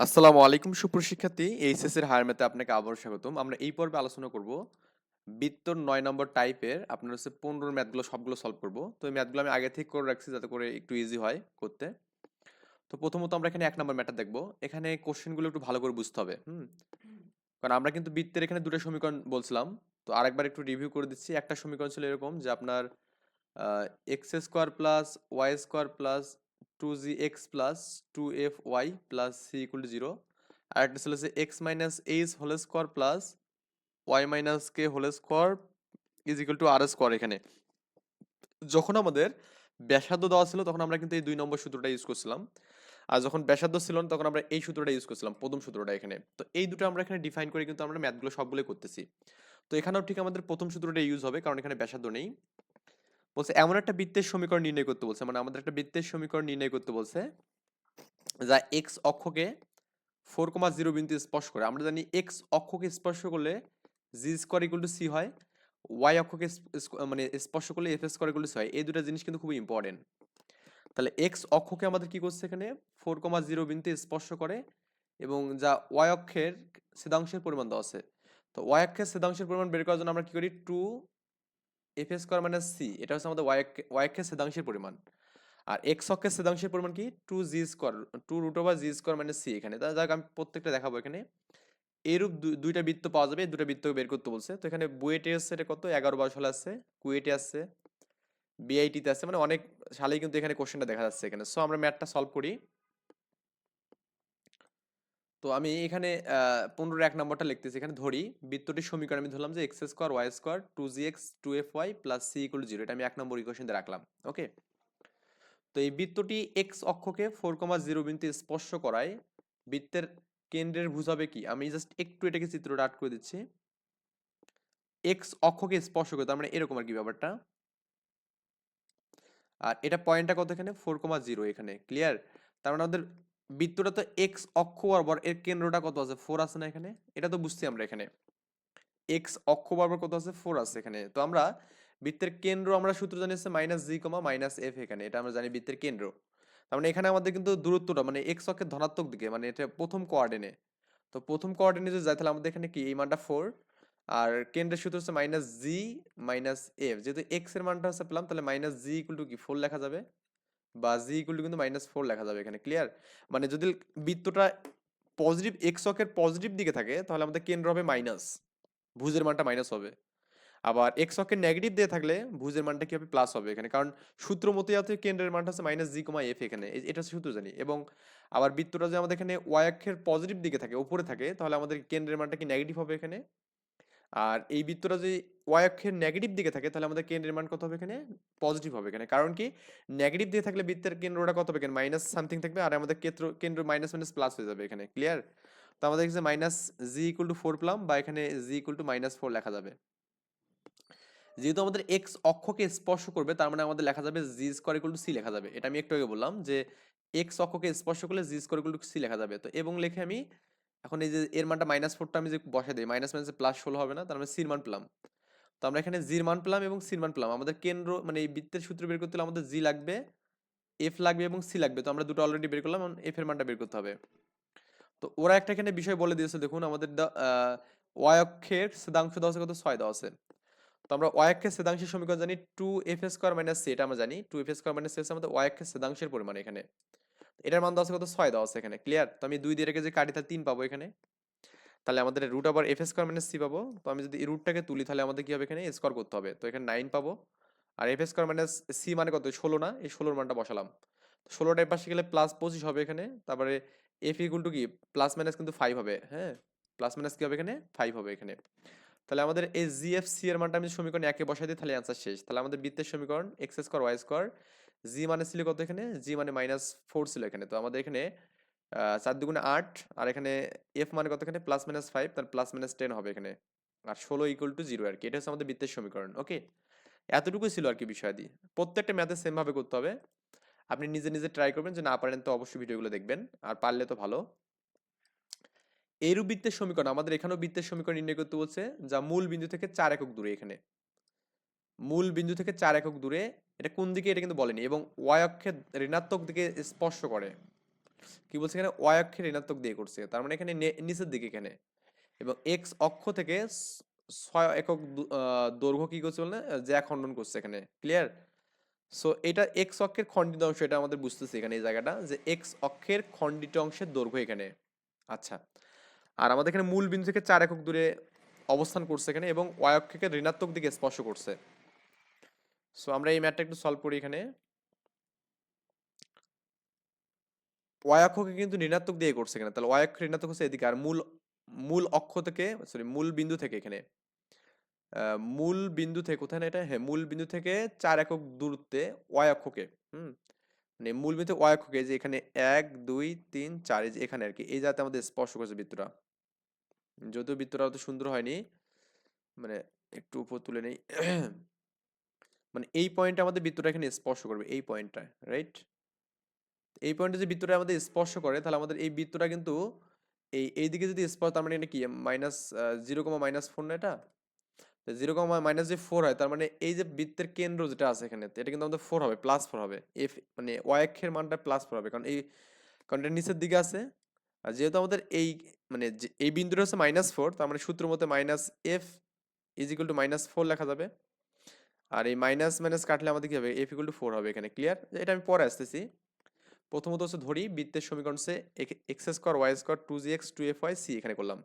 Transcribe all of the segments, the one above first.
আসসালামু আলাইকুম সুপ্রশিক্ষার্থী এইচএস এর হায়ার ম্যাথে আপনাকে আবারও স্বাগতম। আমরা এই পর্বে আলোচনা করব বৃত্তর নয় নম্বর টাইপের আপনার হচ্ছে পনেরোর ম্যাথগুলো সবগুলো সলভ করব। তো এই ম্যাথগুলো আমি আগে থেকে করে রাখছি যাতে করে একটু ইজি হয় করতে। তো প্রথমত আমরা এখানে এক নম্বর ম্যাথটা দেখব। এখানে কোশ্চেনগুলো একটু ভালো করে বুঝতে হবে, হুম? কারণ আমরা কিন্তু বৃত্তের এখানে দুটো সমীকরণ বলছিলাম। তো আরেকবার একটু রিভিউ করে দিচ্ছি। একটা সমীকরণ ছিল এরকম যে আপনার x square plus y square plus two g x plus two f y plus c equal to zero আর একটা ছিল যে x minus h whole square plus y minus k whole square is equal to r square এখানে। যখন আমাদের ব্যাসার্ধ দেওয়া ছিল, তখন আমরা কিন্তু এই দুই নম্বর সূত্রটা ইউজ করছিলাম। আর যখন ব্যাসার্ধ ছিল না তখন আমরা এই সূত্রটা ইউজ করছিলাম, প্রথম সূত্রটা এখানে। তো এই দুটো আমরা এখানে ডিফাইন করে কিন্তু আমরা ম্যাথগুলো সবগুলো করতেছি। তো এখানেও ঠিক আমাদের প্রথম সূত্রটা ইউজ হবে, কারণ এখানে ব্যাসার্ধ নেই। বলছে, এমন একটা বৃত্তের সমীকরণ নির্ণয় করতে বলছে। মানে আমাদের একটা বৃত্তের সমীকরণ নির্ণয় করতে বলছে, যা এক্স অক্ষকে ফোর কমা জিরো বিন্দু স্পর্শ করে। আমরা জানি এক্স অক্ষকে স্পর্শ করলে g square equal to c হয় ওয়াই অক্ষকে মানে স্পর্শ করলে f square equal to c হয়। এই দুটো জিনিস কিন্তু খুবই ইম্পর্টেন্ট তাহলে এক্স অক্ষকে আমাদের কি করছে এখানে? ফোর কমা জিরো বিন্দু স্পর্শ করে এবং যা ওয়াই অক্ষের ছেদাংশের পরিমাণ দেওয়া আছে। তো ওয়াই অক্ষের ছেদাংশের পরিমাণ বের করার জন্য আমরা কি করি? Two f a square minus c এটা হচ্ছে আমাদের ওয়াই ওয়াই অক্ষের ছেদাংশের পরিমাণ। আর এক্স অক্ষের ছেদাংশের পরিমাণ কি? Two g square two root over g square minus c এখানে। তা যাক, আমি প্রত্যেকটা দেখাবো এখানে। এরূপ দুইটা বৃত্ত পাওয়া যাবে, এই দুইটা বৃত্ত বের করতে বলছে। তো এখানে বুয়েটে আসছে এটা কত? এগারো বারো সালে আসছে কুয়েটে আসছে বিআইটিতে আসছে মানে অনেক সালেই কিন্তু এখানে কোশ্চেনটা দেখা যাচ্ছে এখানে। সো আমরা ম্যাথটা সলভ করি। তো আমি এখানে পনেরো এক নম্বরটা লিখতেছি। এখানে ধরি, বৃত্তটির সমীকরণ আমি ধরলাম যে x square y square two g x two f y plus c equal zero এটা আমি এক নম্বর ইকুয়েশন দিয়ে রাখলাম ওকে তো এই বৃত্তটি এক্স অক্ষকে ফোর কমা জিরো বিন্দু স্পর্শ করায়, বৃত্তের কেন্দ্রের ভুজ হবে কি? আমি জাস্ট একটু এটাকে চিত্রটা আট করে দিচ্ছি। এক্স অক্ষকে স্পর্শ করে, তার মানে এরকম আর কি ব্যাপারটা। আর এটা পয়েন্টটা কত এখানে? ফোর কমা জিরো এখানে ক্লিয়ার তার মানে আমাদের বৃত্তটা তো এক্স অক্ষ বরাবর, এর কেন্দ্রটা কত আছে? ফোর আছে না এখানে? এটা তো বুঝছি আমরা এখানে। এক্স অক্ষ বরাবর কত আছে? ফোর আছে এখানে। তো আমরা বৃত্তের কেন্দ্র আমরা সূত্র জানি হচ্ছে minus g comma minus f এখানে। এটা আমরা জানি বৃত্তের কেন্দ্র। তার মানে এখানে আমাদের কিন্তু দূরত্বটা মানে এক্স অক্ষের ধনাত্মক দিকে মানে এটা প্রথম কোয়ার্ডিনে তো প্রথম কোয়ার্ডিনে যদি যায় তাহলে আমাদের এখানে কি? এই মানটা ফোর আর কেন্দ্রের সূত্র হচ্ছে মাইনাস জি মাইনাস এফ যেহেতু এক্সের মানটা হচ্ছে পেলাম, তাহলে মাইনাস জি ইকুয়াল টু কি? ফোর লেখা যাবে। বা জি ইকুয়াল কিন্তু মাইনাস ফোর লেখা যাবে এখানে ক্লিয়ার মানে যদি বৃত্তটা পজিটিভ এক্স অক্ষের পজিটিভ দিকে থাকে, তাহলে আমাদের কেন্দ্র হবে মাইনাস ভুজের মানটা মাইনাস হবে। আবার এক্স অক্ষের নেগেটিভ দিয়ে থাকলে, ভুজের মানটা কি হবে প্লাস হবে এখানে, কারণ সূত্র মতে আছে কেন্দ্রের মানটা হচ্ছে মাইনাস জি কমা এফ এখানে এটা সূত্র জানি। এবং আবার বৃত্তটা যদি আমাদের এখানে ওয়াই অক্ষের পজিটিভ দিকে থাকে, উপরে থাকে, তাহলে আমাদের কেন্দ্রের মানটা কি নেগেটিভ হবে এখানে? আর এই বৃত্তটা যদি ওয়াই অক্ষের নেগেটিভ দিকে থাকে, তাহলে আমাদের কেন্দ্রের মান কত হবে এখানে? পজিটিভ হবে এখানে। কারণ কি? নেগেটিভ দিকে থাকলে বৃত্তের কেন্দ্রটা কত হবে এখানে? মাইনাস সামথিং থাকবে আর আমাদের কেন্দ্র কেন্দ্র মাইনাস মাইনাস প্লাস হয়ে যাবে এখানে। ক্লিয়ার তো আমাদের এখানে minus g equal to four পেলাম বা এখানে g equal to minus four লেখা যাবে। যেহেতু আমাদের এক্স অক্ষকে স্পর্শ করবে, তার মানে আমাদের লেখা যাবে g square equal to c লেখা যাবে। এটা আমি একটু আগে বললাম যে এক্স অক্ষকে স্পর্শ করলে g square equal to c লেখা যাবে। তো এবং লিখে আমি এখন এই যে এর মানটা মাইনাস ফোরটা আমি যে বসে দিই মাইনাস মাইনাসে প্লাস ষোলো হবে না, তার মানে সির মান পেলাম। তো আমরা এখানে জির মান পেলাম এবং সির মান পেলাম। আমাদের কেন্দ্র মানে এই বৃত্তের সূত্র বের করতে হলে আমাদের জি লাগবে এফ লাগবে এবং সি লাগবে। তো আমরা দুটো অলরেডি বের করলাম এফ এর মানটা বের করতে হবে। তো ওরা একটা এখানে বিষয় বলে দিয়েছে, দেখুন আমাদের ওয়াই অক্ষের ছেদাংশ দেওয়া আছে কত? ছয় দেওয়া আছে। তো আমরা ওয়াই অক্ষের ছেদাংশের সমীকরণ জানি two f square minus c এটা আমরা জানি। Two f square minus c আমাদের ওয়াই অক্ষের ছেদাংশের পরিমাণ এখানে। এটার মান দেওয়া আছে কত? ছয় দেওয়া আছে এখানে ক্লিয়ার তো আমি দুই দিয়ে রেখে যে কাটি তাহলে তিন পাবো এখানে, তাহলে আমাদের রুট আবার এফ স্কোয়ার মাইনাস সি পাবো। তো আমি যদি রুটটাকে তুলি, তাহলে আমাদের কি হবে এখানে? স্কোয়ার করতে হবে। তো এখানে নাইন পাবো। আর এফ স্কোয়ার মাইনাস সি মানে কত? ষোলো না? এই ষোলোর মানটা বসালাম। ষোলোটা এর পাশে গেলে প্লাস পঁচিশ হবে এখানে, তারপরে এফ ইকুয়াল টু কি? প্লাস মাইনাস কিন্তু ফাইভ হবে হ্যাঁ? প্লাস মাইনাস কি হবে এখানে? ফাইভ হবে এখানে। তাহলে আমাদের এই জি এফ সি এর মানটা আমি সমীকরণ একে বসাই দিই, তাহলে অ্যান্সার শেষ। তাহলে আমাদের বৃত্তের সমীকরণ x square y square g মানে ছিল কত এখানে? জি মানে মাইনাস ফোর ছিল এখানে। তো আমাদের এখানে চার দুগুণে আট, আর এখানে এফ মানে কত এখানে? প্লাস মাইনাস ফাইভ তার প্লাস মাইনাস টেন হবে এখানে। আর ষোলো ইকুয়াল টু জিরো আর কি এটা হচ্ছে আমাদের বৃত্তের সমীকরণ ওকে এতটুকুই ছিল আর কি বিষয়াদি। প্রত্যেকটা ম্যাথে সেম ভাবে করতে হবে। আপনি নিজে নিজে ট্রাই করবেন যে না পারেন তো অবশ্যই ভিডিওগুলো দেখবেন। আর পারলে তো ভালো। এরূপ বৃত্তের সমীকরণ, আমাদের এখানেও বৃত্তের সমীকরণ নির্ণয় করতে বলছে, যা মূল বিন্দু থেকে চার একক দূরে এখানে। মূল বিন্দু থেকে চার একক দূরে, এটা কোন দিকে এটা কিন্তু বলেনি, এবং ওয়াই অক্ষের ঋণাত্মক দিকে স্পর্শ করে। কি বলছে এখানে? ওয়াই অক্ষের ঋণাত্মক দিয়ে করছে, তার মানে এখানে নিচের দিকে এখানে। এবং এক্স অক্ষ থেকে ছয় একক দৈর্ঘ্য কি করছে বলে জ্যা খণ্ডন করছে এখানে ক্লিয়ার সো এটা এক্স অক্ষের খণ্ডিত অংশ, এটা আমাদের বুঝতেছি এখানে এই জায়গাটা, যে এক্স অক্ষের খণ্ডিত অংশের দৈর্ঘ্য এখানে। আচ্ছা আর আমাদের এখানে মূল বিন্দু থেকে চার একক দূরে অবস্থান করছে এখানে, এবং ওয়াই অক্ষকে ঋণাত্মক দিকে স্পর্শ করছে। সো আমরা এই ম্যাথটা একটু সলভ করি এখানে। ওয়াই অক্ষকে কিন্তু ঋণাত্মক দিয়ে করছে এখানে। তাহলে ওয়াই অক্ষ ঋণাত্মক হচ্ছে এদিকে। আর মূল মূল অক্ষ থেকে সরি মূল বিন্দু থেকে এখানে। মূল বিন্দু থেকে কোথায় না এটা? হ্যাঁ মূল বিন্দু থেকে চার একক দূরত্বে ওয়াই অক্ষকে। হুম? মানে মূল বিন্দু ওয়াই অক্ষকে। যে এখানে এক, দুই, তিন, চার, এই যে এখানে আর কি। এই যাতে আমাদের স্পর্শ করছে বৃত্তটা। যদিও বৃত্তটা অত সুন্দর হয়নি মানে একটু উপর তুলে নেই। মানে এই পয়েন্টে আমাদের বৃত্তটা এখানে স্পর্শ করবে, এই পয়েন্টটা রাইট এই পয়েন্টে যে বৃত্তটা আমাদের স্পর্শ করে, তাহলে আমাদের এই বৃত্তটা কিন্তু এই এইদিকে যদি স্পর্শ, তার মানে এটা কি? Minus zero comma minus four না এটা? জিরো কমা মাইনাস যে ফোর হয়, তার মানে এই যে বৃত্তের কেন্দ্র যেটা আছে এখানে এটা কিন্তু আমাদের ফোর হবে প্লাস ফোর হবে। এফ মানে ওয়াই অক্ষের মানটা প্লাস ফোর হবে, কারণ এই, কারণ এটা নিচের দিকে আছে। আর যেহেতু আমাদের এই মানে এই বিন্দুটা হচ্ছে মাইনাস ফোর তার মানে সূত্র মতে minus f is equal to minus four লেখা যাবে। আর এই মাইনাস মাইনাস কাটলে আমাদের কী হবে? এফ ইকুয়াল টু ফোর হবে এখানে ক্লিয়ার এটা আমি পরে আসতেছি। প্রথমত হচ্ছে ধরি, বৃত্তের সমীকরণ সে x square y square two g x two f y c এখানে করলাম।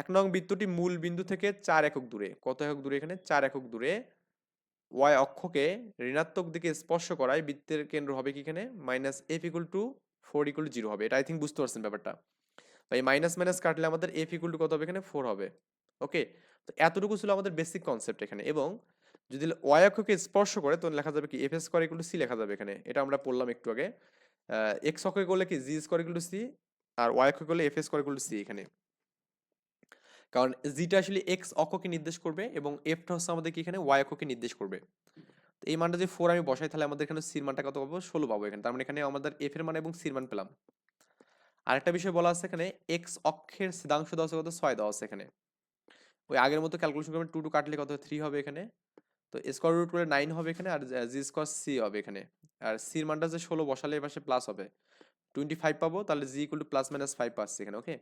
এক নং বৃত্তটি মূল বিন্দু থেকে চার একক দূরে। কত একক দূরে এখানে? চার একক দূরে। ওয়াই অক্ষকে ঋণাত্মক দিকে স্পর্শ করায় বৃত্তের কেন্দ্র হবে কি এখানে? Minus F equal to four equal zero হবে। এটা আই থিঙ্ক বুঝতে পারছেন ব্যাপারটা। এই মাইনাস মাইনাস কাটলে আমাদের এফ ইকুয়াল টু কত হবে এখানে? ফোর হবে। ওকে? তো এতটুকু ছিল আমাদের বেসিক কনসেপ্ট এখানে এবং যদি ওয়াই অক্ষকে স্পর্শ করে তখন লেখা যাবে কি? F square equal to c লেখা যাবে এখানে। এটা আমরা পড়লাম একটু আগে। এক্স অক্ষকে করলে কি? G square equal to c R y অক্ষকে করলে f square equal to c এখানে। কারণ জিটা আসলে এক্স অক্ষকে নির্দেশ করবে এবং এফটা হচ্ছে আমাদের কি এখানে? ওয়াই অক্ষকে নির্দেশ করবে। তো এই মানটা যে ফোর আমি বসাই তাহলে আমাদের এখানে সির মানটা কত পাবো? ষোলো পাবো এখানে। তার মানে এখানে আমাদের এফ এর মান এবং সির মান পেলাম। আরেকটা বিষয় বলা আছে এখানে এক্স অক্ষের সিদ্ধাংশ দেওয়া আছে কত? ছয় দেওয়া আছে এখানে। ওই আগের মতো ক্যালকুলেশন করবেন টু টু কাটলে কত? থ্রি হবে এখানে। তো স্কোয়ার রুট করে নাইন হবে এখানে আর জি স্কোয়ার সি হবে এখানে। আর সির মানটা যে ষোলো, বসালে এ পাশে প্লাস হবে। টোয়েন্টি ফাইভ পাবো, তাহলে g equal to plus minus five পাচ্ছি এখানে ওকে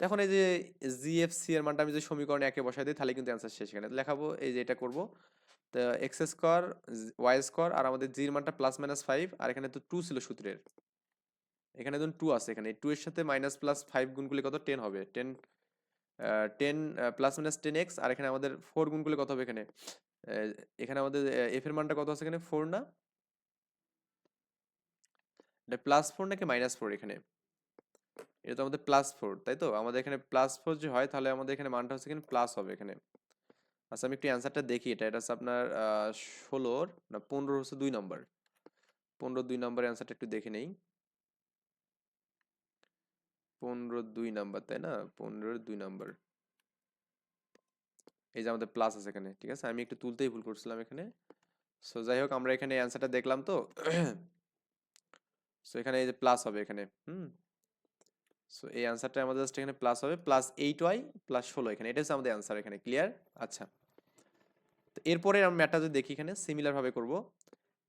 এখন এই যে জি এফ সি এর মানটা আমি যে সমীকরণে একে বসাই দিই, তাহলে কিন্তু অ্যান্সার শেষ এখানে। লেখাবো এই যে এটা করব। তো এক্স স্কোয়ার ওয়াই স্কোয়ার আর আমাদের জির মানটা প্লাস মাইনাস ফাইভ আর এখানে তো টু ছিল সূত্রের। এখানে ধরুন টু আছে এখানে। টু এর সাথে মাইনাস প্লাস ফাইভ গুণ করলে কত? টেন হবে। Ten ten plus minus ten x আর এখানে আমাদের ফোর গুণ করলে কত হবে এখানে? এখানে আমাদের এফ এর মানটা কত আছে এখানে? ফোর না? এটা প্লাস ফোর নাকি মাইনাস ফোর এখানে? এটা তো আমাদের প্লাস ফোর তাই তো? আমাদের এখানে প্লাস ফোর যে হয়, তাহলে আমাদের এখানে মানটা হচ্ছে এখানে প্লাস হবে এখানে। আচ্ছা আমি একটু অ্যান্সারটা দেখি এটা। এটা হচ্ছে আপনার ষোলোর না পনেরো হচ্ছে দুই নম্বর পনেরো দুই নম্বর অ্যান্সারটা একটু দেখে নেই। পনেরো দুই নাম্বার, তাই না? পনেরোর দুই নাম্বার। এই যে আমাদের প্লাস আছে এখানে, ঠিক আছে? আমি একটু তুলতেই ভুল করছিলাম এখানে। সো যাই হোক, আমরা এখানে অ্যান্সারটা দেখলাম তো। সো এখানে এই যে প্লাস হবে এখানে, হুম? সো এই অ্যান্সারটা আমাদের জাস্ট এখানে প্লাস হবে প্লাস এইট ওয়াই প্লাস ষোলো এখানে। এটা হচ্ছে আমাদের অ্যান্সার এখানে ক্লিয়ার আচ্ছা। তো এরপরে আমরা ম্যাটটা যদি দেখি এখানে সিমিলার ভাবে করব।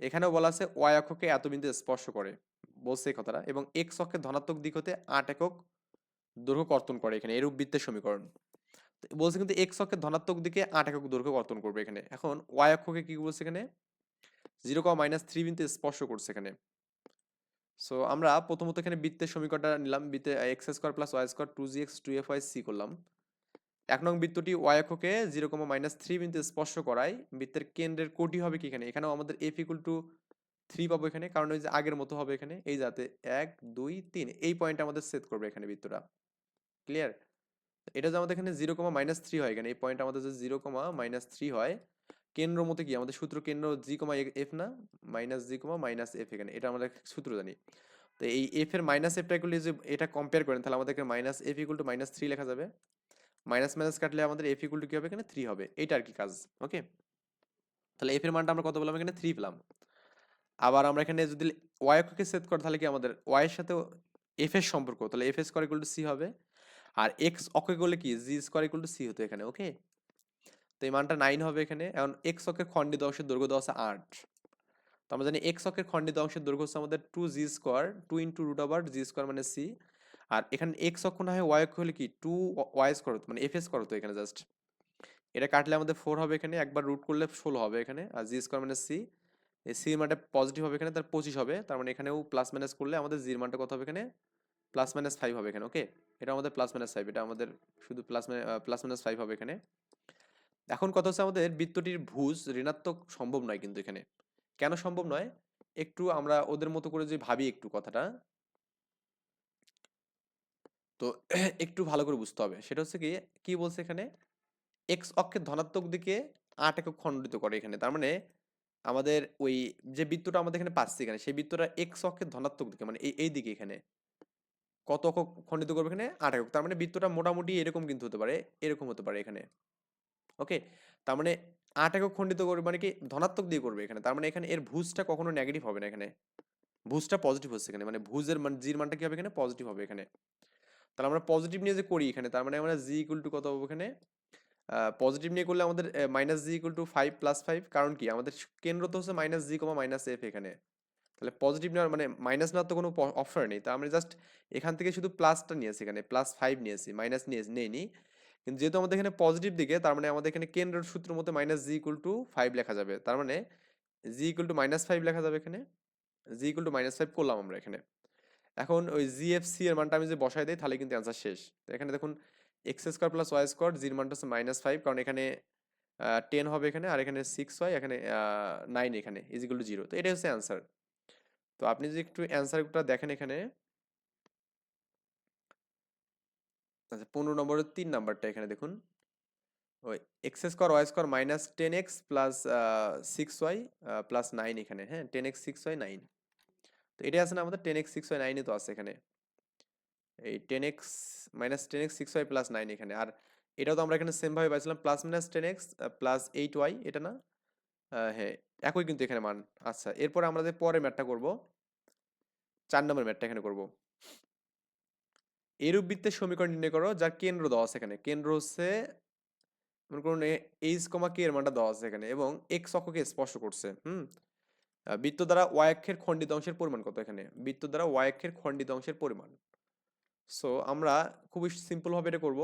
এখানেও বলা আছে ওয়াই অক্ষকে এত বিন্দু স্পর্শ করে। বলছে কথাটা, এবং এক্স অক্ষের ধনাত্মক দিক হতে আট একক দৈর্ঘ্য কর্তন করে এখানে, এরূপ বৃত্তের সমীকরণ। বলছে কিন্তু এক্স অক্ষের ধনাত্মক দিকে আট একক দৈর্ঘ্য কর্তন করবে এখানে। এখন ওয়াই অক্ষকে কি বলছে এখানে? জিরো কমা মাইনাস থ্রি বিন্দু স্পর্শ করছে এখানে। সো আমরা প্রথমত এখানে বৃত্তের সমীকরণটা নিলাম, বৃত্তে x square plus y square two g x two f y c করলাম। এক নং বৃত্তটি ওয়াই অক্ষকে জিরো কমা মাইনাস থ্রি বিন্দু স্পর্শ করায়, বৃত্তের কেন্দ্রের কোটি হবে কি এখানে? এখানেও আমাদের এফ ইকুয়াল টু থ্রি পাবো এখানে। কারণ ওই যে আগের মতো হবে এখানে। এই যাতে এক, দুই, তিন, এই পয়েন্ট আমাদের সেট করবে এখানে বৃত্তটা। ক্লিয়ার এটা যে আমাদের এখানে জিরো কমা মাইনাস থ্রি হয় এখানে, এই পয়েন্ট আমাদের যে জিরো কমা মাইনাস থ্রি হয়, কেন্দ্র মতে কি? আমাদের সূত্র কেন্দ্র জি কমা এফ না? Minus g comma minus f এখানে। এটা আমাদের সূত্র জানি। তো এই এফ এর মাইনাস এফটা করলে যে এটা কম্পেয়ার করেন, তাহলে আমাদের minus f equal to minus three লেখা যাবে। মাইনাস মাইনাস কাটলে আমাদের এফ ইকুয়াল টু কি হবে? এখানে থ্রি হবে। এটা আর কি কাজ? ওকে তাহলে এফ এর মানটা আমরা কত বললাম এখানে থ্রি পেলাম। আবার আমরা এখানে যদি ওয়াই অক্ষকে সেট করি, তাহলে কি আমাদের ওয়াই এর সাথে এফ এর সম্পর্ক? তাহলে f square equal to c হবে। আর এক্স অক্ষে করলে কি? G square equal to c হতো এখানে ওকে তো এই মানটা নাইন হবে এখানে। এখন এক্স অক্ষের খণ্ডিত অংশের দৈর্ঘ্য দেওয়া আছে আট। তো আমরা জানি এক্স অক্ষের খণ্ডিত অংশের দৈর্ঘ্য হচ্ছে আমাদের two g square two into root over g square মানে সি আর এখানে এক্স অক্ষ না হয় ওয়াই অক্ষ হলে কি? টু ওয়াই স্কোয়ার হতো মানে এফ এস করতো এখানে জাস্ট এটা কাটলে আমাদের ফোর হবে এখানে, একবার রুট করলে ষোলো হবে এখানে, আর জি স্কোয়ার মানে সি এই সি মানটা পজিটিভ হবে এখানে, তার পঁচিশ হবে। তার মানে এখানেও প্লাস মাইনাস করলে আমাদের জির মানটা কত হবে এখানে? প্লাস মাইনাস ফাইভ হবে এখানে ওকে এটা আমাদের প্লাস মাইনাস ফাইভ এটা আমাদের শুধু প্লাস প্লাস মাইনাস ফাইভ হবে এখানে। এখন কথা হচ্ছে আমাদের বৃত্তটির ভুজ ঋণাত্মক সম্ভব নয় কিন্তু এখানে। কেন সম্ভব নয়? একটু আমরা ওদের মতো করে যে ভাবি একটু কথাটা। তো একটু ভালো করে বুঝতে হবে। সেটা হচ্ছে কি কি বলছে এখানে? এক্স অক্ষের ধনাত্মক দিকে আট একক খণ্ডিত করে এখানে। তার মানে আমাদের ওই যে বৃত্তটা আমাদের এখানে পাচ্ছি এখানে, সেই বৃত্তটা এক্স অক্ষের ধনাত্মক দিকে মানে এই দিকে এখানে। কত একক খণ্ডিত করবে এখানে? আট একক। তার মানে বৃত্তটা মোটামুটি এরকম কিন্তু হতে পারে, এরকম হতে পারে এখানে। ওকে? তার মানে আট একক খণ্ডিত করবে মানে কি? ধনাত্মক দিয়ে করবে এখানে। তার মানে এখানে এর ভুজটা কখনো নেগেটিভ হবে না এখানে। ভুজটা পজিটিভ হচ্ছে এখানে। মানে ভুজের মান জির মানটা কি হবে এখানে? পজিটিভ হবে এখানে। তাহলে আমরা পজিটিভ নিয়ে যে করি এখানে, তার মানে আমরা জি ইকুয়াল টু কত হবে এখানে? পজিটিভ নিয়ে করলে আমাদের minus g equal to five plus five কারণ কি? আমাদের কেন্দ্র তো হচ্ছে minus g comma minus f এখানে। তাহলে পজিটিভ নেওয়ার মানে মাইনাস নেওয়ার তো কোনো অফার নেই। তা আমরা জাস্ট এখান থেকে শুধু প্লাসটা নিয়েছি এখানে প্লাস ফাইভ নিয়েছি মাইনাস নিয়ে, নেইনি। কিন্তু যেহেতু আমাদের এখানে পজিটিভ দিকে, তার মানে আমাদের এখানে কেন্দ্রের সূত্র মতো minus g equal to five লেখা যাবে। তার মানে g equal to minus five লেখা যাবে এখানে। G equal to minus five করলাম আমরা এখানে। এখন ওই জিএফসি এর মানটা আমি যে বসাই দিই, তাহলে কিন্তু অ্যান্সার শেষ। তো এখানে দেখুন x square plus y square জির মানটা হচ্ছে মাইনাস ফাইভ কারণ এখানে টেন হবে এখানে, আর এখানে সিক্স হয় এখানে নাইন এখানে ইজ ইকুয়াল টু জিরো তো এটাই হচ্ছে অ্যান্সার তো আপনি যদি একটু অ্যান্সারটা দেখেন এখানে আচ্ছা পনেরো নম্বরের তিন নাম্বারটা এখানে দেখুন। ওই x square y square minus ten x plus six y plus nine এখানে হ্যাঁ ten x six y nine তো এটাই আছে না আমাদের টেন এক্স সিক্স ওয়াই নাইনে তো আছে এখানে। এই ten x minus ten x six y plus nine এখানে। আর এটাও তো আমরা এখানে সেমভাবে পাইছিলাম plus minus ten x plus eight y এটা না? হ্যাঁ একই কিন্তু এখানে মান। আচ্ছা এরপরে আমরা যে পরে ম্যাটটা করব, চার নম্বর ম্যাটটা এখানে করব। এরূপ বৃত্তের সমীকরণ নির্ণয় করো, যার কেন্দ্র দেওয়া আছে এখানে। কেন্দ্র হচ্ছে, মনে করুন এইচ কমা কে এর মানটা দেওয়া আছে এখানে, এবং এক্স অক্ষকে স্পর্শ করছে, হুম? বৃত্ত দ্বারা ওয়াই অক্ষের খণ্ডিত অংশের পরিমাণ কত এখানে? বৃত্ত দ্বারা ওয়াই অক্ষের খণ্ডিত অংশের পরিমাণ। সো আমরা খুবই সিম্পল ভাবে এটা করব।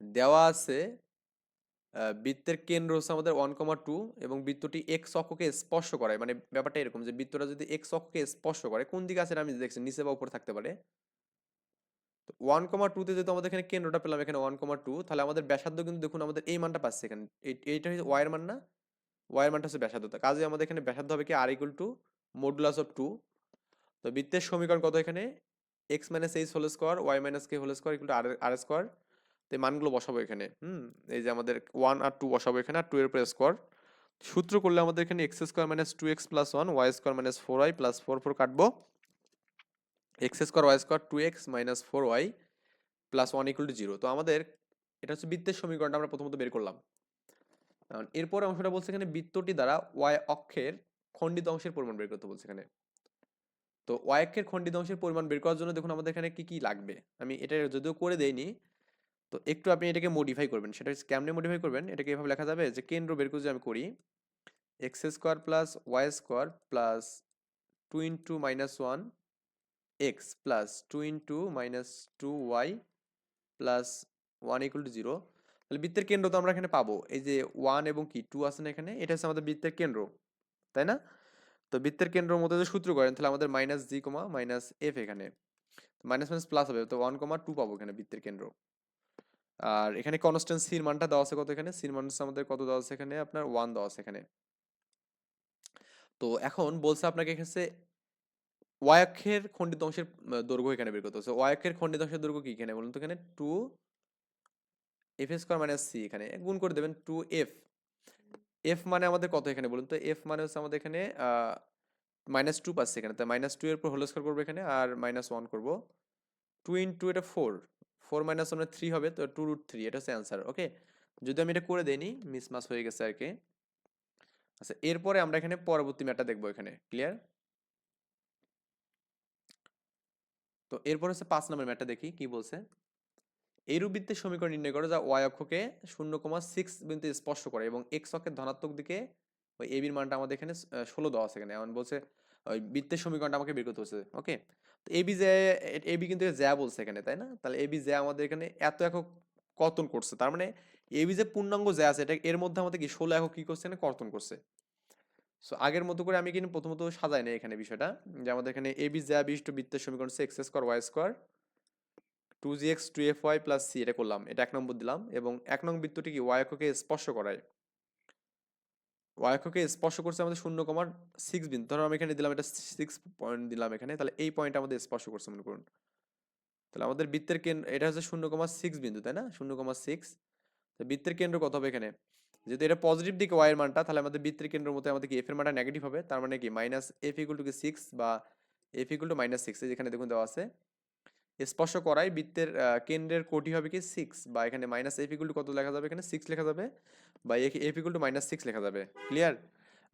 দেওয়া আছে বৃত্তের কেন্দ্র হচ্ছে আমাদের ওয়ান কমা টু এবং বৃত্তটি এক্স অক্ষকে স্পর্শ করে। মানে ব্যাপারটা এরকম যে বৃত্তটা যদি এক্স অক্ষকে স্পর্শ করে, কোন দিকে আছে আমি দেখছি, নিচে বা উপরে থাকতে পারে। তো ওয়ান কমা টুতে যেহেতু আমাদের এখানে কেন্দ্রটা পেলাম, এখানে ওয়ান কমা টু তাহলে আমাদের ব্যাসার্ধ কিন্তু দেখুন আমাদের এই মানটা পাচ্ছে এখানে। এইটা হচ্ছে ওয়াইয়ের মান না? ওয়াইয়ের মানটা হচ্ছে ব্যাসার্ধতা কাজে আমাদের এখানে ব্যাসার্ধ হবে কি? R equal to modulus of two তো বৃত্তের সমীকরণ কত এখানে? X minus h whole square y minus k whole square equal r r square তো মানগুলো বসাবো এখানে, হুম? এই যে আমাদের ওয়ান আর টু বসাবো এখানে, আর টু এর উপরে স্কোয়ার সূত্র করলে আমাদের এখানে x square minus two x plus one y square minus four y plus four four কাটবো। X square y square two x minus four y plus one equal to zero তো আমাদের এটা হচ্ছে বৃত্তের সমীকরণটা আমরা প্রথমত বের করলাম। এরপরে অংশটা বলছে এখানে বৃত্তটি দ্বারা ওয়াই অক্ষের খণ্ডিত অংশের পরিমাণ বের করতে বলছে এখানে। তো ওয়াই অক্ষের খণ্ডিত অংশের পরিমাণ বের করার জন্য দেখুন আমাদের এখানে কি কি লাগবে? আমি এটা যদিও করে দেইনি, তো একটু আপনি এটাকে মডিফাই করবেন। সেটা কেমনে মডিফাই করবেন? এটাকে এভাবে লেখা যাবে যে কেন্দ্র বের করে আমি করি x square plus y square plus two into minus one x plus two into minus two y plus one equal to zero তাহলে বৃত্তের কেন্দ্র তো আমরা এখানে পাবো। এই যে ওয়ান এবং কি টু আছে না এখানে, এটা হচ্ছে আমাদের বৃত্তের কেন্দ্র, তাই না? তো বৃত্তের কেন্দ্রের মধ্যে যে সূত্র করেন, তাহলে আমাদের minus g comma minus f এখানে মাইনাস মাইনাস প্লাস হবে, তো ওয়ান কমা টু পাবো এখানে বৃত্তের কেন্দ্র। আর এখানে কনস্ট্যান্ট সির মানটা দেওয়া আছে কত এখানে? সির মান আমাদের কত দেওয়া আছে এখানে? আপনার ওয়ান দেওয়া আছে এখানে। তো এখন বলছে আপনাকে এখানে ওয়াই অক্ষের খণ্ডিত অংশের দৈর্ঘ্য এখানে বের করতে হচ্ছে ওয়াই অক্ষের খণ্ডিত অংশের দৈর্ঘ্য কি এখানে? বলুন তো এখানে। Two f square minus c এখানে। গুণ করে দেবেন টু এফ এফ মানে আমাদের কত এখানে বলুন তো? এফ মানে হচ্ছে আমাদের এখানে মাইনাস টু পাচ্ছে এখানে। তাই মাইনাস টু এর উপর হোল স্কোয়ার করব এখানে আর মাইনাস ওয়ান করব। টু ইন টু এটা four four minus one three হবে, তো টু রুট থ্রি এটা হচ্ছে অ্যান্সার ওকে যদি আমি এটা করে দেইনি মিসমাস হয়ে গেছে আর কি আচ্ছা এরপরে আমরা এখানে পরবর্তী ম্যাটটা দেখব এখানে ক্লিয়ার তো এরপর হচ্ছে পাঁচ নম্বর ম্যাটটা দেখি, কি বলছে? এইরূপ বৃত্তের সমীকরণ নির্ণয় করো যা ওয়াই অক্ষকে শূন্য কমা সিক্স বিন্দুতে স্পর্শ করে এবং এক্স অক্ষের ধনাত্মক দিকে ওই এবির মানটা আমাদের এখানে ষোলো দেওয়া আছে এখানে। এমন বলছে, ওই বৃত্তের সমীকরণটা আমাকে বের করতে হচ্ছে ওকে তো এবি যে এবি কিন্তু জ্যা বলছে এখানে, তাই না? তাহলে এবি জ্যা আমাদের এখানে এত একক কর্তন করছে। তার মানে এবি যে পূর্ণাঙ্গ জ্যা আছে, এটা এর মধ্যে আমাদের কি ষোলো একক কি করছে এখানে কর্তন করছে? সো আগের মতো করে আমি কিন্তু প্রথমত সাজাই না এখানে বিষয়টা, যে আমাদের এখানে এবি জ্যা বিশিষ্ট বৃত্তের সমীকরণ হচ্ছে x square y square two g x two f y plus c এটা করলাম, এটা এক নম্বর দিলাম এবং এক নং বৃত্তটি কি ওয়াই স্পর্শ করায়? ওয়াই স্পর্শ করছে আমাদের শূন্য কমার সিক্স বিন্দু। ধরো আমি এখানে দিলাম, এটা সিক্স পয়েন্ট দিলাম এখানে, তাহলে এই পয়েন্ট আমাদের স্পর্শ করছে, মনে করুন। তাহলে আমাদের বৃত্তের কেন্দ্র এটা হচ্ছে শূন্য কমা সিক্স বিন্দু, তাই না? শূন্য কমা সিক্স বৃত্তের কেন্দ্র কত হবে এখানে? যেহেতু এটা পজিটিভ দিকে ওয়াই এর মানটা, তাহলে আমাদের বৃত্তের কেন্দ্রের মধ্যে আমাদের কি এফ এর মানটা নেগেটিভ হবে, তার মানে কি মাইনাস এফ ইকুয়াল টু কি সিক্স বা f equal to minus six যেখানে দেখুন দেওয়া আছে। স্পর্শ করাই বৃত্তের কেন্দ্রের কোটি হবে কি সিক্স বা এখানে মাইনাস এফ ইকুয়াল টু কত লেখা যাবে এখানে? সিক্স লেখা যাবে বা f equal to minus six লেখা যাবে। ক্লিয়ার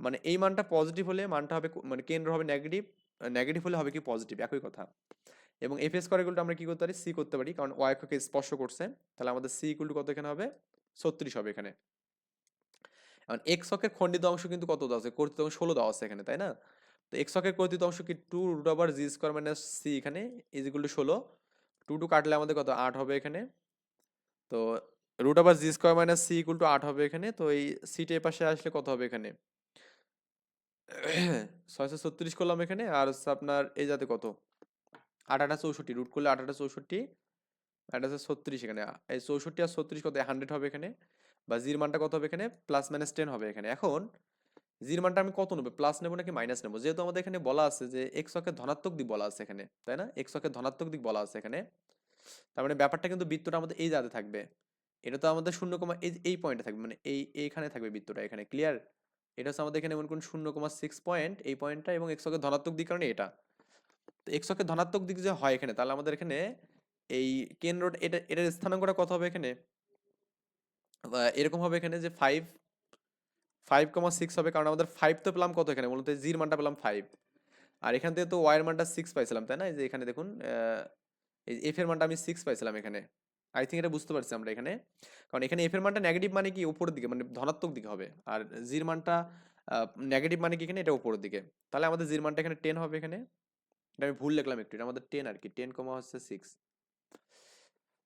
মানে এই মানটা পজিটিভ হলে মানটা হবে মানে কেন্দ্র হবে নেগেটিভ নেগেটিভ হলে হবে কি পজিটিভ একই কথা। এবং এফ এস করে আমরা কি করতে পারি? সি করতে পারি, কারণ ওয়াই অক্ষকে স্পর্শ করছে। তাহলে আমাদের সি ইকুয়াল টু কত এখানে হবে? ছত্রিশ হবে এখানে। এখন এক্স অক্ষের খণ্ডিত অংশ কিন্তু কত দেওয়া আছে? কর্তৃত ষোলো দেওয়া আছে এখানে, তাই না? তো এক্স অক্ষের কর্তৃত অংশ কি two root over g square minus c এখানে ইজ ইকুয়াল টু ষোলো? টু টু কাটলে আমাদের কত? আট হবে এখানে। তো root over g square minus c equal to আট হবে এখানে। তো এই সিটা পাশে আসলে কত হবে এখানে? ছয়শো ছত্রিশ করলাম এখানে। আর আপনার এই যাতে কত? আট আটা চৌষট্টি। রুট করলে আট আটা চৌষট্টি। আট আছে ছত্রিশ এখানে। এই চৌষট্টি আর ছত্রিশ কত? হান্ড্রেড হবে এখানে। বা জির মানটা কত হবে এখানে? প্লাস মাইনাস টেন হবে এখানে। এখন জির মানটা আমি কত নেব? প্লাস নেব নাকি মাইনাস নেব? যেহেতু আমাদের এখানে বলা আছে যে এক্স অক্ষের ধনাত্মক দিক বলা আছে এখানে, তাই না? এক্স অক্ষের ধনাত্মক দিক বলা আছে এখানে। তার মানে ব্যাপারটা কিন্তু বৃত্তটা আমাদের এই জাতে থাকবে। এটা তো আমাদের শূন্য কমা, এই এই পয়েন্টে থাকবে মানে এই, এইখানে থাকবে বৃত্তটা এখানে ক্লিয়ার এটা হচ্ছে আমাদের এখানে মনে করুন শূন্য কমা সিক্স পয়েন্ট এই পয়েন্টটা এবং এক্স অক্ষের ধনাত্মক দিক কারণে এটা। তো এক্স অক্ষের ধনাত্মক দিক যে হয় এখানে, তাহলে আমাদের এখানে এই কেন্দ্রটা, এটা, এটার স্থানাঙ্কটা কত হবে এখানে? এরকম হবে এখানে যে ফাইভ ফাইভ কমা সিক্স হবে, কারণ আমাদের ফাইভ তো পেলাম কত এখানে? মূলত জির মানটা পেলাম ফাইভ আর এখান থেকে তো ওয়াইয়ের মানটা সিক্স পাইছিলাম, তাই না? এই যে এখানে দেখুন এই এফ এর মানটা আমি সিক্স পাইছিলাম এখানে। আই থিঙ্ক এটা বুঝতে পারছি আমরা এখানে। কারণ এখানে এফ এর মানটা নেগেটিভ মানে কি? উপরের দিকে মানে ধনাত্মক দিকে হবে। আর জির মানটা নেগেটিভ মানে কি এখানে? এটা উপরের দিকে। তাহলে আমাদের জির মানটা এখানে টেন হবে এখানে। এটা আমি ভুল লিখলাম একটু, এটা আমাদের টেন আর কি টেন কমা হচ্ছে সিক্স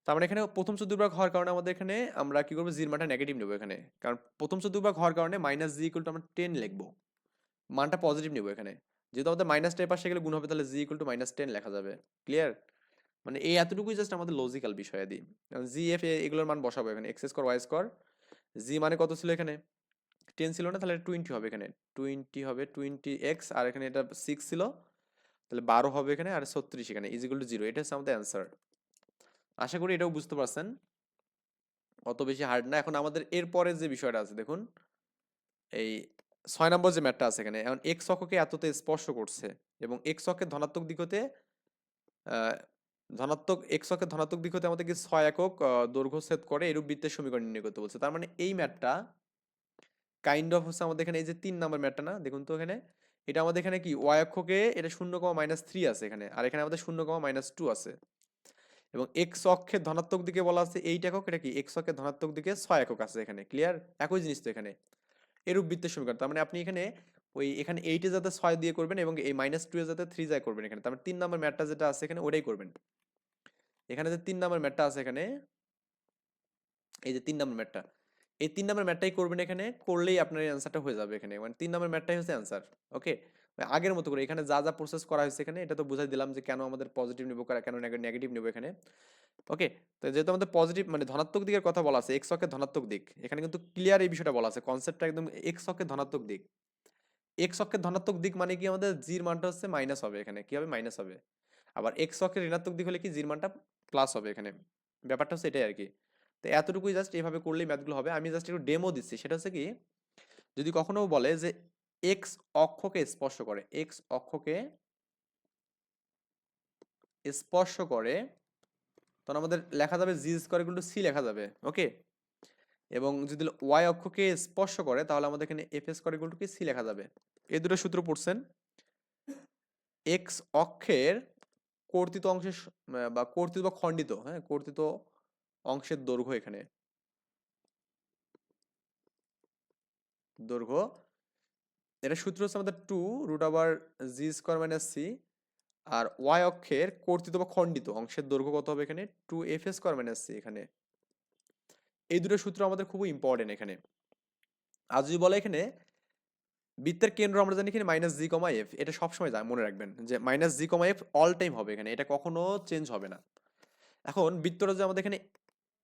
তার মানে এখানে প্রথম চতুর্ভাগ হওয়ার কারণে আমাদের এখানে আমরা কি করব? জির মানটা নেগেটিভ নেব এখানে। কারণ প্রথম চতুর্ভাগ হওয়ার কারণে মাইনাস জি ইকুয়াল টু আমরা টেন লিখব। মানটা পজিটিভ নেব এখানে। যেহেতু আমাদের মাইনাস টেন পাশে গেলে গুণ হবে, তাহলে g equal to minus ten লেখা যাবে। ক্লিয়ার মানে এই এতটুকুই জাস্ট আমাদের লজিক্যাল বিষয় দিই জি এফ এগুলোর মান বসাবো এখানে। X square y square g মানে কত ছিল এখানে? টেন ছিল না, তাহলে টোয়েন্টি হবে এখানে। টোয়েন্টি হবে টোয়েন্টি এক্স আর এখানে এটা সিক্স ছিল। তাহলে বারো হবে এখানে, আর ছত্রিশ এখানে। ইজ ইকুয়াল টু জিরো এটা হচ্ছে আমাদের অ্যান্সার আশা করি এটাও বুঝতে পারছেন। অত বেশি হার্ড না। এখন আমাদের এরপরে যে বিষয়টা আছে, দেখুন, এই ছয় নম্বর যে ম্যাটটা আছে এখানে, এখন এক্স অক্ষকে এততে স্পর্শ করছে এবং এক্স অক্ষের ধনাত্মক দিক হতে ধনাত্মক এক্স অক্ষের ধনাত্মক দিক হতে আমাদেরকে ছয় একক দৈর্ঘ্য ছেদ করে এরূপ বৃত্তের সমীকরণ নির্ণয় করতে বলছে। তার মানে এই ম্যাটটা কাইন্ড অফ হচ্ছে আমাদের এখানে এই যে তিন নম্বর ম্যাটটা না, দেখুন তো এখানে, এটা আমাদের এখানে কি? ওয়াই অক্ষকে এটা শূন্য কমা মাইনাস থ্রি আছে এখানে, আর এখানে আমাদের শূন্য কমা মাইনাস টু আছে। এবং এক্স অক্ষের ধনাত্মক দিকে বলা আছে এইট একক, এটা কি? এক্স অক্ষের ধনাত্মক দিকে ছয় একক আছে এখানে ক্লিয়ার একই জিনিস তো এখানে। এরূপ বৃত্তের সমীকরণ তার মানে আপনি এখানে ওই, এখানে এইটে যাতে ছয় দিয়ে করবেন এবং এই মাইনাস টু এ যাতে থ্রি যায় করবেন এখানে, তার মানে তিন নম্বর ম্যাটটা যেটা আছে এখানে ওটাই করবেন। এখানে যে তিন নম্বর ম্যাটটা আছে এখানে, এই যে তিন নম্বর ম্যাটটা, এই তিন নম্বর ম্যাটটাই করবেন এখানে, করলেই আপনার এই অ্যান্সারটা হয়ে যাবে এখানে মানে তিন নম্বর ম্যাটটাই হচ্ছে অ্যান্সার ওকে আগের মতো করে। এখানে যা যা প্রসেস করা হয়েছে এখানে, এটা তো বুঝাই দিলাম যে কেন আমাদের পজিটিভ নেব, কেন নেগেটিভ নেব এখানে। ওকে তো যেহেতু আমাদের পজিটিভ মানে ধনাত্মক দিকের কথা বলা আছে এক্স ধনাত্মক দিক। এখানে কিন্তু ক্লিয়ার এই বিষয়টা বলা আছে কনসেপ্টটা একদম এক্স অক্ষের ধনাত্মক দিক। এক্স অক্ষের ধনাত্মক দিক মানে কি আমাদের? জির মানটা হচ্ছে মাইনাস হবে এখানে। কি হবে? মাইনাস হবে। আবার এক্স অক্ষের ঋণাত্মক দিক হলে কি? জির মানটা প্লাস হবে এখানে। ব্যাপারটা হচ্ছে এটাই আর কি। তো এতটুকুই জাস্ট এভাবে করলেই ম্যাথগুলো হবে। আমি জাস্ট একটু ডেমো দিচ্ছি। সেটা হচ্ছে কি, যদি কখনো বলে যে এক্স অক্ষকে স্পর্শ করে এক্স অক্ষকে স্পর্শ করে, তখন আমাদের লেখা যাবে g square equal to c লেখা যাবে ওকে এবং যদি ওয়াই অক্ষকে স্পর্শ করে, তাহলে আমাদের এখানে f square equal to c লেখা যাবে। এই দুটো সূত্র পড়ছেন। এক্স অক্ষের কর্তিত অংশের বা কর্তিত বা খণ্ডিত হ্যাঁ কর্তিত অংশের দৈর্ঘ্য এখানে। দৈর্ঘ্য এটা সূত্র হচ্ছে আমাদের টু রুট আবার জি স্কোয়ার মাইনাস সি আর ওয়াই অক্ষের কর্তৃত বা খণ্ডিত অংশের দৈর্ঘ্য কত হবে এখানে? Two f square minus c এখানে। এই দুটো সূত্র আমাদের খুবই ইম্পর্টেন্ট এখানে। আর যদি বলে এখানে, বৃত্তের কেন্দ্র আমরা জানি এখানে মাইনাস জি কমা এফ এটা সবসময় যা- মনে রাখবেন যে minus g comma f all time হবে এখানে, এটা কখনো চেঞ্জ হবে না। এখন বৃত্তটা যে আমাদের এখানে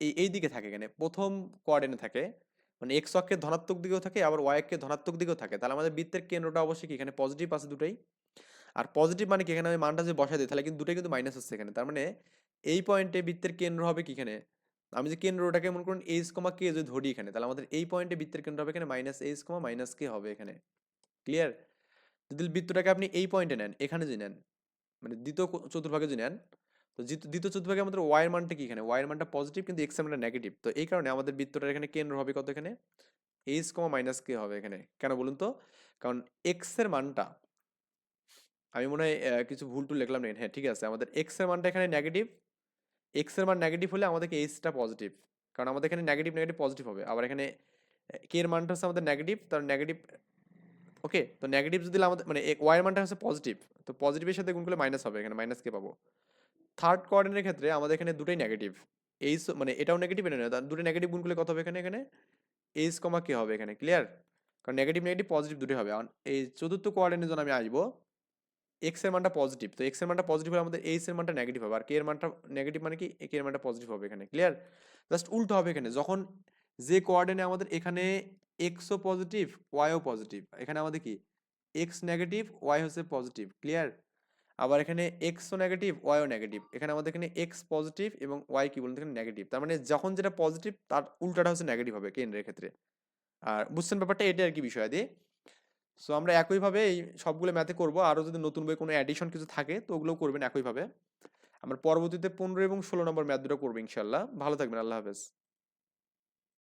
এই এই দিকে থাকে এখানে, প্রথম কোয়ার্ডিনে থাকে মানে এক্স অক্ষের ধনাত্মক দিকেও থাকে, আবার ওয়াই অক্ষের ধনাত্মক দিকেও থাকে। তাহলে আমাদের বৃত্তের কেন্দ্রটা অবশ্যই কি? এখানে পজিটিভ আছে দুটোই। আর পজিটিভ মানে কি? এখানে আমি মানটা যে বসাই দিই, তাহলে কিন্তু দুটোই কিন্তু মাইনাস হচ্ছে এখানে। তার মানে এই পয়েন্টে বৃত্তের কেন্দ্র হবে কি এখানে? আমি যে কেন্দ্রটাকে মনে করুন এইচ কমা কে যদি ধরি এখানে, তাহলে আমাদের এই পয়েন্টে বৃত্তের কেন্দ্র হবে এখানে minus h comma minus k হবে এখানে। ক্লিয়ার যদি বৃত্তটাকে আপনি এই পয়েন্টে নেন, এখানে যদি নেন মানে দ্বিতীয় চতুর্ভাগে যদি নেন তো দ্বিত- দ্বিতীয় চতুর্ভাগে আমাদের ওয়াইয়ের মানটা কি এখানে? ওয়াইয়ের মানটা পজিটিভ কিন্তু এক্সের মানটা নেগেটিভ তো এই কারণে আমাদের বৃত্তটা এখানে কেন্দ্র হবে কত এখানে? এইচ কমা মাইনাস কে হবে এখানে। কেন বলুন তো? কারণ এক্সের মানটা, আমি মনে হয় কিছু ভুল টুল লিখলাম না হ্যাঁ ঠিক আছে, আমাদের এক্সের মানটা এখানে নেগেটিভ এক্সের মান নেগেটিভ হলে আমাদেরকে এইচটা পজিটিভ কারণ আমাদের এখানে নেগেটিভ নেগেটিভ পজিটিভ হবে। আবার এখানে কে এর মানটা হচ্ছে আমাদের নেগেটিভ তার নেগেটিভ ওকে তো নেগেটিভ যদি আমাদের মানে ওয়াই এর মানটা হচ্ছে পজিটিভ তো পজিটিভের সাথে গুণ করলে মাইনাস হবে, এখানে মাইনাস কে পাবো। থার্ড কোয়ার্ডিনের ক্ষেত্রে আমাদের এখানে দুটোই নেগেটিভ এইচ মানে এটাও নেগেটিভ এটা না দুটো নেগেটিভ গুণ করলে কত হবে এখানে? এখানে এইচ কমা কে হবে এখানে ক্লিয়ার কারণ নেগেটিভ নেগেটিভ পজিটিভ দুটোই হবে। এই চতুর্থ কোয়ার্ডিনের জন্য আমি আসব এক্সের মানটা পজিটিভ তো এক্সের মানটা পজিটিভ হলে আমাদের এইচ এর মানটা নেগেটিভ হবে। আর কে এর মানটা নেগেটিভ মানে কি? কে এর মানটা পজিটিভ হবে এখানে ক্লিয়ার জাস্ট উল্টো হবে এখানে। যখন যে কোয়ার্ডিনে আমাদের এখানে এক্সও পজিটিভ ওয়াইও পজিটিভ এখানে আমাদের কি? এক্স নেগেটিভ ওয়াই হচ্ছে পজিটিভ ক্লিয়ার আবার এখানে এক্সও নেগেটিভ ওয়াইও নেগেটিভ এখানে আমাদের এখানে এক্স পজিটিভ এবং ওয়াই কি বলুন এখানে নেগেটিভ তার মানে যখন যেটা পজিটিভ তার উল্টাটা হচ্ছে নেগেটিভ হবে কেন্দ্রের ক্ষেত্রে। আর বুঝছেন ব্যাপারটা? এটা আর কি বিষয় দিয়ে সো আমরা একইভাবে এই সবগুলো ম্যাথে করব। আরও যদি নতুন বই কোনো অ্যাডিশন কিছু থাকে, তো ওগুলোও করবেন একইভাবে। আমরা পরবর্তীতে পনেরো এবং ষোলো নম্বর ম্যাথ দুটো করব ইনশাল্লাহ ভালো থাকবেন, আল্লাহ হাফেজ।